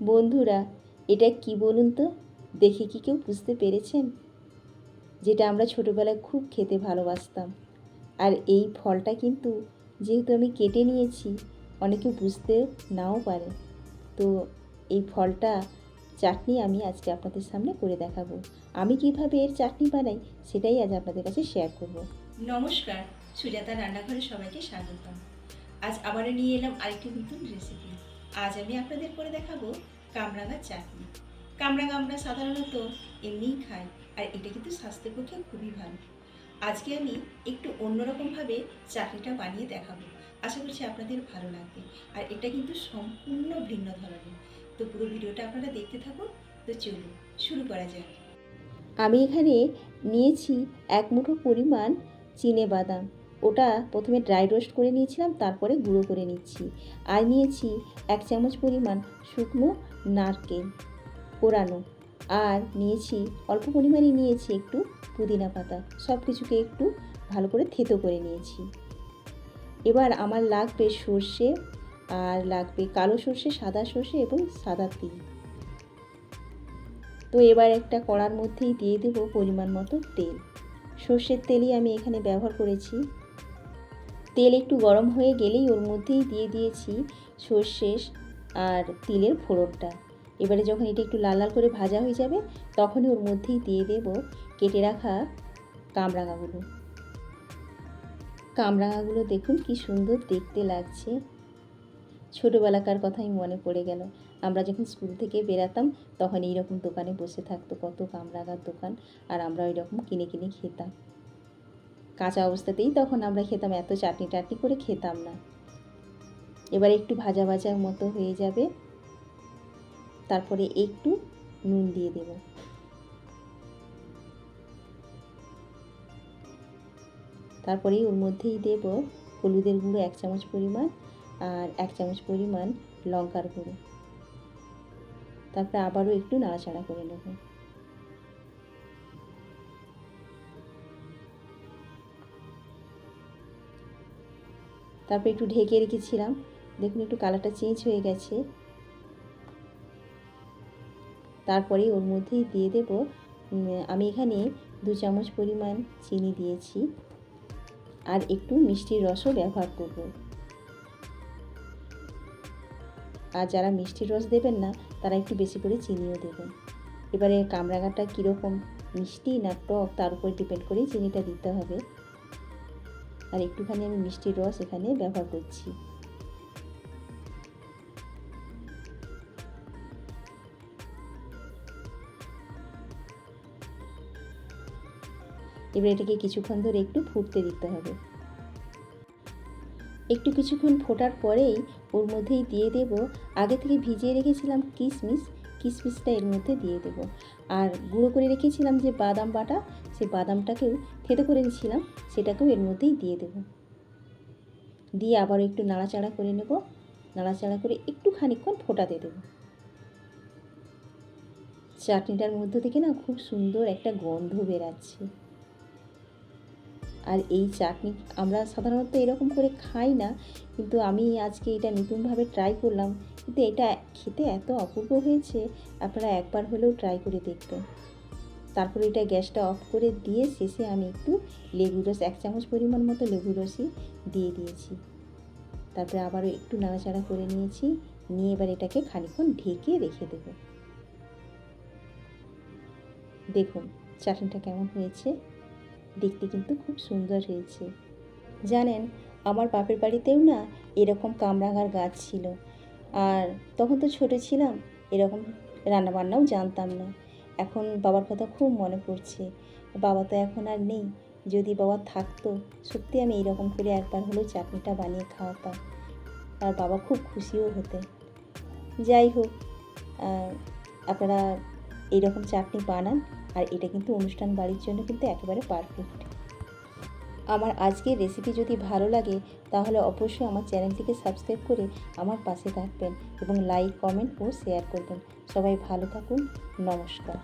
বন্ধুরা, এটা কি বলুন তো? দেখে কি কেউ বুঝতে পেরেছেন? যেটা আমরা ছোটোবেলায় খুব খেতে ভালোবাসতাম। আর এই ফলটা কিন্তু যেহেতু আমি কেটে নিয়েছি, অনেকে বুঝতে নাও পারে। তো এই ফলটা চাটনি আমি আজকে আপনাদের সামনে করে দেখাবো। আমি কীভাবে এর চাটনি বানাই, সেটাই আজ আপনাদের কাছে শেয়ার করব। নমস্কার, সুজাতা রান্নাঘরে সবাইকে স্বাগতম। আজ আবারও নিয়ে এলাম আরেকটি নতুন রেসিপি আজ আমি আপনাদের করে দেখাবো কামরাঙার চাটনি। কামরাঙা আমরা সাধারণত এমনিই খাই, আর এটা কিন্তু স্বাস্থ্যের পক্ষে খুবই ভালো। আজকে আমি একটু অন্যরকমভাবে চাটনিটা বানিয়ে দেখাবো। আশা করছি আপনাদের ভালো লাগবে। আর এটা কিন্তু সম্পূর্ণ ভিন্ন ধরনের। তো পুরো ভিডিওটা আপনারা দেখতে থাকুন। তো চলুন, শুরু করা যাক। আমি এখানে নিয়েছি এক মুঠো পরিমাণ চিনে বাদাম। ওটা প্রথমে ড্রাই রোস্ট করে নিয়েছিলাম, তারপরে গুঁড়ো করে নিচ্ছি। আর নিয়েছি এক চামচ পরিমাণ শুকনো নারকেল কোরানো। আর নিয়েছি, অল্প পরিমাণে নিয়েছি একটু পুদিনা পাতা। সব কিছুকে একটু ভালো করে থেতো করে নিয়েছি। এবার আমার লাগবে সর্ষে, আর লাগবে কালো সর্ষে, সাদা সর্ষে এবং সাদা তিল। তো এবার একটা কড়ার মধ্যেই দিয়ে দেবো পরিমাণ মতো তেল। সর্ষের তেলই আমি এখানে ব্যবহার করেছি তেল একটু গরম হয়ে গেলেই ওর মধ্যেই দিয়ে দিয়েছি সর্ষে আর তিলের ফোড়নটা। এবারে যখন এটা একটু লাল লাল করে ভাজা হয়ে যাবে, তখনই ওর মধ্যেই দিয়ে দেব কেটে রাখা কামরাঙাগুলো। কামরাঙাগুলো দেখুন কি সুন্দর দেখতে লাগছে। ছোটোবেলাকার কথাই মনে পড়ে গেল। আমরা যখন স্কুল থেকে বেরাতাম, তখন এইরকম দোকানে বসে থাকতো কত কামরাঙার দোকান, আর আমরা ওই রকম কিনে কিনে খেতাম। কাঁচা অবস্থাতেই তখন আমরা খেতাম, এত চাটনি টাটনি করে খেতাম না। এবার একটু ভাজা ভাজার মতো হয়ে যাবে। তারপরে একটু নুন দিয়ে দেব। তারপরেই ওর মধ্যেই দেব হলুদের গুঁড়ো এক চামচ পরিমাণ আর এক চামচ পরিমাণ লঙ্কার গুঁড়ো। তারপরে আবারও একটু নাড়াচাড়া করে নেব। তারপর একটু ঢেকে রেখেছিলাম। দেখুন একটু কালারটা চেঞ্জ হয়ে গেছে। তারপরে ওর মধ্যেই দিয়ে দেব আমি এখানে দু চামচ পরিমাণ চিনি দিয়েছি। আর একটু মিষ্টির রসও ব্যবহার করব। আর যারা মিষ্টির রস দেবেন না, তারা একটু বেশি করে চিনিও দেবেন। এবারে কামরাঙাটা কীরকম মিষ্টি না টক, তার উপর ডিপেন্ড করেই চিনিটা দিতে হবে। আর একটুখানি আমি মিষ্টির রস এখানে ব্যবহার করছি। এবার এটাকে কিছুক্ষণ ধরে একটু ফুটতে দিতে হবে। একটু কিছুক্ষণ ফোটার পরেই ওর মধ্যেই দিয়ে দেব। আগে থেকে ভিজিয়ে রেখেছিলাম কিশমিশ কিশমিশটা এর মধ্যে দিয়ে দেব। আর গুঁড়ো করে রেখেছিলাম যে বাদাম বাটা, সেই বাদামটাকেও থেতো করে নিয়েছিলাম, সেটাকেও এর মধ্যেই দিয়ে দেব। দিয়ে আবার একটু নাড়াচাড়া করে নেব, নাড়াচাড়া করে একটু খানিক্ষণ ফোটাতে দেবো। চাটনিটার মধ্য থেকে না খুব সুন্দর একটা গন্ধ বেরাচ্ছে। আর এই চাটনি আমরা সাধারণত এরকম করে খাই না, কিন্তু আমি আজকে এটা নতুনভাবে ট্রাই করলাম। কিন্তু এটা খেতে এত অপূর্ব হয়েছে, আপনারা একবার হলেও ট্রাই করে দেখবেন। তারপরে এটা গ্যাসটা অফ করে দিয়ে শেষে আমি একটু লেবু রস, এক চামচ পরিমাণ মতো লেবু রসই দিয়ে দিয়েছি। তারপরে আবারও একটু নাড়াচাড়া করে নিয়েছি, নিয়ে এবার এটাকে খানিক্ষণ ঢেকে রেখে দেব। দেখুন, চাটনিটা কেমন হয়েছে। দেখতে কিন্তু খুব সুন্দর হয়েছে। জানেন, আমার বাপের বাড়িতেও না এরকম কামরাঙার গাছ ছিল। আর তখন তো ছোটো ছিলাম, এরকম রান্নাবান্নাও জানতাম না। এখন বাবার কথা খুব মনে পড়ছে। বাবা তো এখন আর নেই, যদি বাবা থাকতো, সত্যি আমি এইরকম করে একবার হলেও চাটনিটা বানিয়ে খাওয়াতাম। আর বাবা খুব খুশিও হতেন। যাই হোক আপনারা এইরকম চাটনি বানান। আর এটা কিন্তু অনুষ্ঠান বাড়ির জন্য কিন্তু একেবারে পারফেক্ট আমার আজকের রেসিপি যদি ভালো লাগে, তাহলে অবশ্যই আমার চ্যানেলটিকে সাবস্ক্রাইব করে আমার পাশে থাকবেন এবং লাইক কমেন্ট ও শেয়ার করবেন। সবাই ভালো থাকুন, নমস্কার।